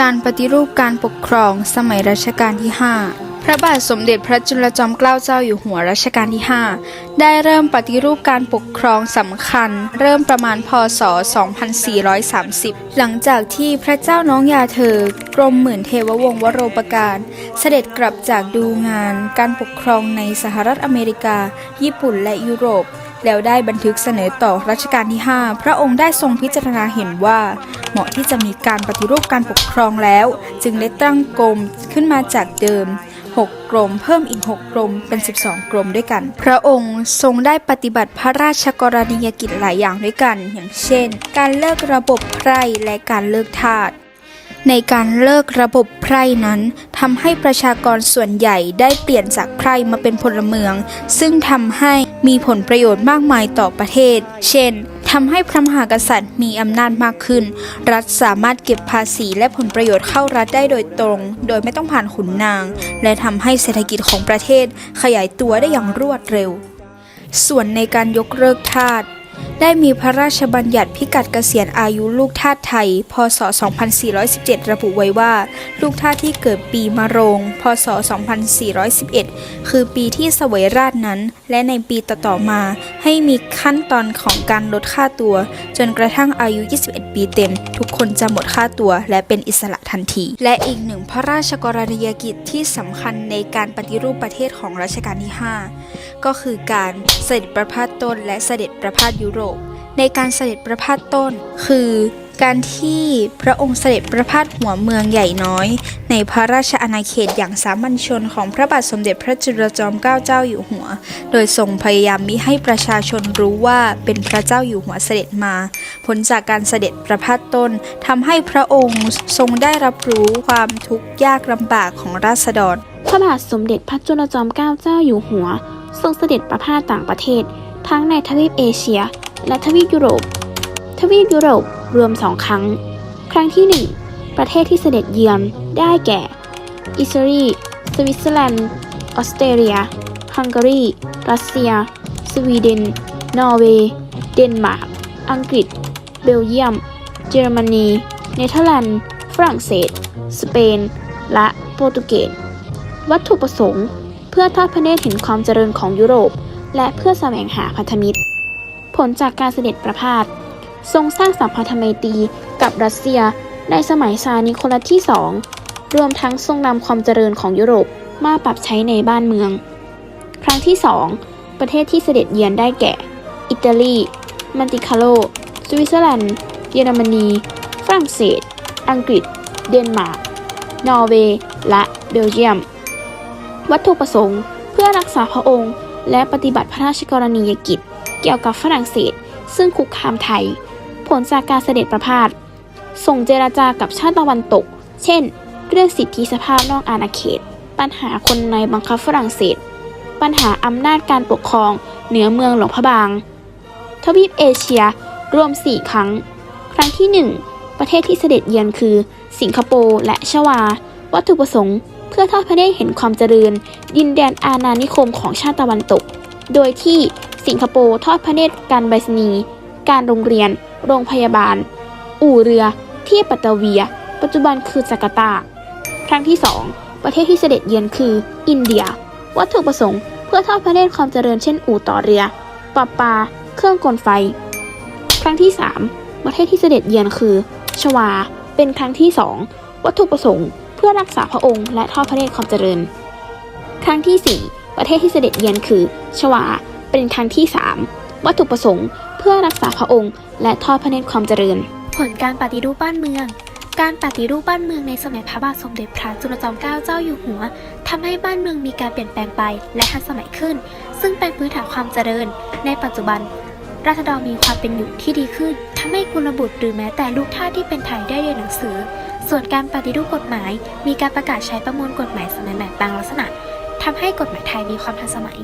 การปฏิรูปการปกครองสมัยรัชกาลที่ 5 พระบาทสมเด็จพระจุลจอมเกล้าเจ้าอยู่หัวรัชกาลที่ 5 ได้เริ่มปฏิรูปการปกครองสำคัญ เริ่มประมาณพศ 2430 หลังจากที่พระเจ้าน้องยาเธอกรมหมื่นเทววงศ์วโรปการ เสด็จกลับจากดูงานการปกครองในสหรัฐอเมริกา ญี่ปุ่นและยุโรป แล้วได้บันทึกเสนอต่อรัชกาลที่ 5 พระองค์ได้ทรงพิจารณาเห็นว่า เหมาะที่จะมีการปฏิรูปการปกครองแล้ว จึงได้ตั้งกรมขึ้นมาจากเดิม 6 กรม เพิ่มอีก 6 กรม เป็น 12 กรมด้วยกัน พระองค์ทรงได้ปฏิบัติพระราชกรณียกิจหลายอย่างด้วยกัน อย่างเช่น การเลิกระบบไพร่และการเลิกทาสในการเลิกระบบไพร่นั้น ทำให้ประชากรส่วนใหญ่ได้เปลี่ยนจากไพร่มาเป็นพลเมือง ซึ่งทำให้มีผลประโยชน์มากมายต่อประเทศ เช่นทำให้พระมหากษัตริย์มีอำนาจมากขึ้น รัฐสามารถเก็บภาษีและผลประโยชน์เข้ารัฐได้โดยตรง โดยไม่ต้องผ่านขุนนาง และทำให้เศรษฐกิจของประเทศขยายตัวได้อย่างรวดเร็ว ส่วนในการยกเลิกทาส ได้มีพระราชบัญญัติพิกัดเกษียณอายุลูกทาสไทย พศ 2417 ระบุไว้ว่า ลูกทาสที่เกิดปีมะโรง พศ 2411 คือปีที่เสวยราชนั้น และในปีต่อๆมา ให้มีขั้นตอนของการลดค่าตัว จนกระทั่งอายุ 21 ปีเต็ม ทุกคนจะหมดค่าตัวและเป็นอิสระทันที และอีกหนึ่งพระราชกรณียกิจที่สำคัญในการปฏิรูปประเทศของรัชกาลที่ 5 ก็คือการเสด็จประพาสต้นและเสด็จประพาสยุโรป ในการเสด็จประพาสต้น คือการที่พระองค์เสด็จประพาสหัวเมืองใหญ่น้อย ในพระราชอาณาเขตอย่างสามัญชนของพระบาทสมเด็จพระจุลจอมเกล้าเจ้าอยู่หัว โดยทรงพยายามมิให้ประชาชนรู้ว่าเป็นพระเจ้าอยู่หัวเสด็จมา ผลจากการเสด็จประพาสต้นทำให้พระองค์ทรงได้รับรู้ความทุกข์ยากลำบากของราษฎร พระบาทสมเด็จพระจุลจอมเกล้าเจ้าอยู่หัว ทรงเสด็จประพาสต่างประเทศ ทั้งในทวีปเอเชีย และทวีปยุโรป ทวีปยุโรปรวมสองครั้ง ครั้งที่หนึ่งประเทศที่เสด็จเยือนได้แก่ อิตาลีสวิตเซอร์แลนด์ ออสเตรเลีย ฮังการี รัสเซีย สวีเดน นอร์เวย์ เดนมาร์ก อังกฤษ เบลเยียม เยอรมนี เนเธอร์แลนด์ ฝรั่งเศส สเปน และโปรตุเกส วัตถุประสงค์ พื่อทอดพระเนตรเห็นความเจริญของยุโรป และเพื่อแสวงหาพันธมิตร ผลจากการเสด็จประพาสทรงสร้างสัมพันธไมตรีกับรัสเซียในสมัยซาร์นิโคลัสที่สองรวมทั้งทรงนำความเจริญของยุโรปมาปรับใช้ในบ้านเมือง ครั้งที่ 2 ประเทศที่เสด็จเยือนได้แก่ อิตาลี มันติคาโล สวิตเซอร์แลนด์ เยอรมนี ฝรั่งเศส อังกฤษ เดนมาร์ก นอร์เวย์ และเบลเยียม วัตถุประสงค์ เพื่อรักษาพระองค์ และปฏิบัติพระราชกรณียกิจ เกี่ยวกับฝรั่งเศส ซึ่งคุกคามไทย ผลจากการเสด็จประพาสส่งเจราจากับชาติตะวันตก เช่น เรื่องสิทธิสภาพนอกอาณาเขต ปัญหาคนในบังคับฝรั่งเศส ปัญหาอำนาจการปกครองเหนือเมืองหลวงพระบาง ทวีปเอเชียรวม 4 ครั้ง ครั้งที่ 1 ประเทศที่เสด็จเยือนคือ สิงคโปร์และชวา วัตถุประสงค์ เพื่อทอดพระเนตรเห็นความเจริญ ดินแดนอาณานิคมของชาติตะวันตก โดยที่สิงคโปร์ทอดพระเนตรการไปรษณีการโรงเรียน โรงพยาบาล อู่เรือ ที่ปัตตาเวีย ปัจจุบันคือจาการ์ตา ครั้งที่ 2 ประเทศที่เสด็จเยือนคือ อินเดีย วัตถุประสงค์เพื่อทอดพระเนตรความเจริญเช่น อู่ต่อเรือปลาปลาเครื่องกลไฟ ครั้งที่ 3 ประเทศที่เสด็จเยือนคือ ชวา เป็นครั้งที่ 2 วัตถุประสงค์ เพื่อรักษาพระองค์และทอดพระเนตรความเจริญ ครั้งที่ 4 ประเทศที่เสด็จเยือนคือ ชวา เป็นครั้งที่ 3 วัตถุประสงค์ เพื่อรักษาพระองค์และทอดพระเนตรความเจริญ ผลการปฏิรูปบ้านเมือง การปฏิรูปบ้านเมืองในสมัยพระบาทสมเด็จพระจุลจอมเกล้าเจ้าอยู่หัวทำให้บ้านเมืองมีการเปลี่ยนแปลงไปและทันสมัยขึ้น ซึ่งเป็นพื้นฐานความเจริญ ในปัจจุบันราษฎรมีความเป็นอยู่ที่ดีขึ้นทำให้กุลบุตรหรือแม้แต่ลูกท่าที่เป็นไทยได้เรียนหนังสือ ส่วนการปฏิรูปกฎหมาย มีการประกาศใช้ประมวลกฎหมายสมัยใหม่บางลักษณะทำให้กฎหมายไทยมีความทันสมัย